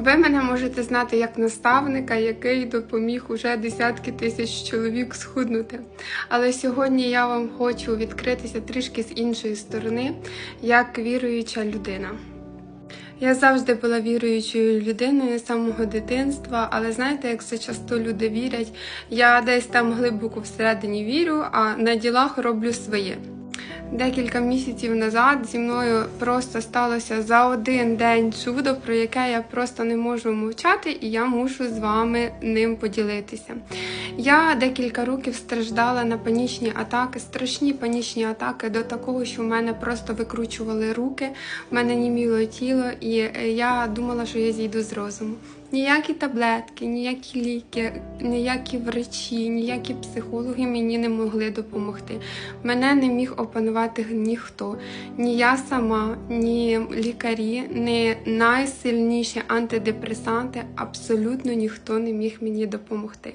Ви мене можете знати як наставника, який допоміг уже десятки тисяч чоловік схуднути. Але сьогодні я вам хочу відкритися трішки з іншої сторони, як віруюча людина. Я завжди була віруючою людиною з самого дитинства, але знаєте, як це часто люди вірять, я десь там глибоко всередині вірю, а на ділах роблю своє. Декілька місяців назад зі мною просто сталося за один день чудо, про яке я просто не можу мовчати, і я мушу з вами ним поділитися. Я декілька років страждала на панічні атаки, страшні панічні атаки до такого, що в мене просто викручували руки, в мене німіло тіло, і е, я думала, що я зійду з розуму. Ніякі таблетки, ніякі ліки, ніякі врачі, ніякі психологи мені не могли допомогти. Мене не міг опанувати ніхто. Ні я сама, ні лікарі, ні найсильніші антидепресанти. Абсолютно ніхто не міг мені допомогти.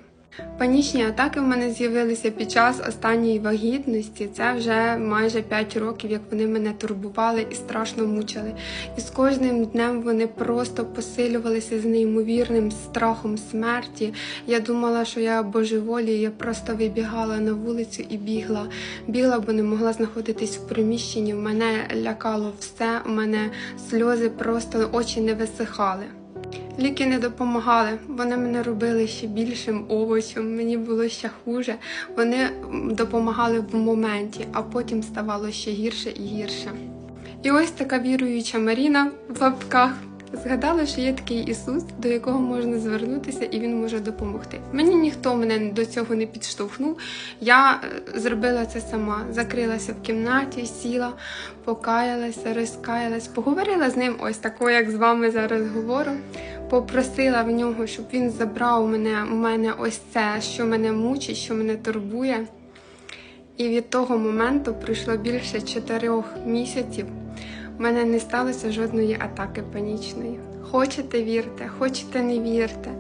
Панічні атаки в мене з'явилися під час останньої вагітності. Це вже майже 5 років, як вони мене турбували і страшно мучили. І з кожним днем вони просто посилювалися з неймовірним страхом смерті. Я думала, що я божеволію, я просто вибігала на вулицю і бігла. Бігла, бо не могла знаходитись в приміщенні. Мене лякало все, у мене сльози просто очі не висихали. Ліки не допомагали, вони мене робили ще більшим овочем, мені було ще хуже. Вони допомагали в моменті, а потім ставало ще гірше і гірше. І ось така віруюча Маріна в лапках згадала, що є такий Ісус, до якого можна звернутися, і він може допомогти. Мені ніхто мене до цього не підштовхнув. Я е, зробила це сама, закрилася в кімнаті, сіла, покаялася, розкаялась, поговорила з ним, ось такою, як з вами зараз говорю. Попросила в нього, щоб він забрав мене, у мене ось це, що мене мучить, що мене турбує. І від того моменту пройшло більше чотирьох місяців. У мене не сталося жодної атаки панічної. Хочете вірте, хочете не вірте.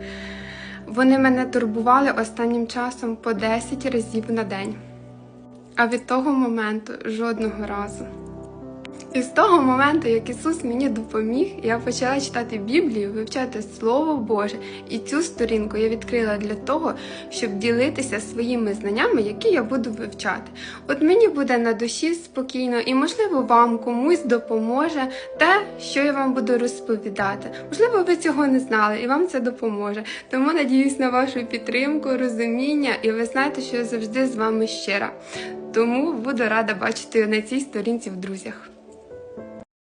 Вони мене турбували останнім часом по 10 разів на день. А від того моменту жодного разу. І з того моменту, як Ісус мені допоміг, я почала читати Біблію, вивчати Слово Боже, і цю сторінку я відкрила для того, щоб ділитися своїми знаннями, які я буду вивчати. От мені буде на душі спокійно, і можливо вам комусь допоможе те, що я вам буду розповідати. Можливо, ви цього не знали, і вам це допоможе. Тому надіюсь на вашу підтримку, розуміння, і ви знаєте, що я завжди з вами щира. Тому буду рада бачити на цій сторінці в друзях.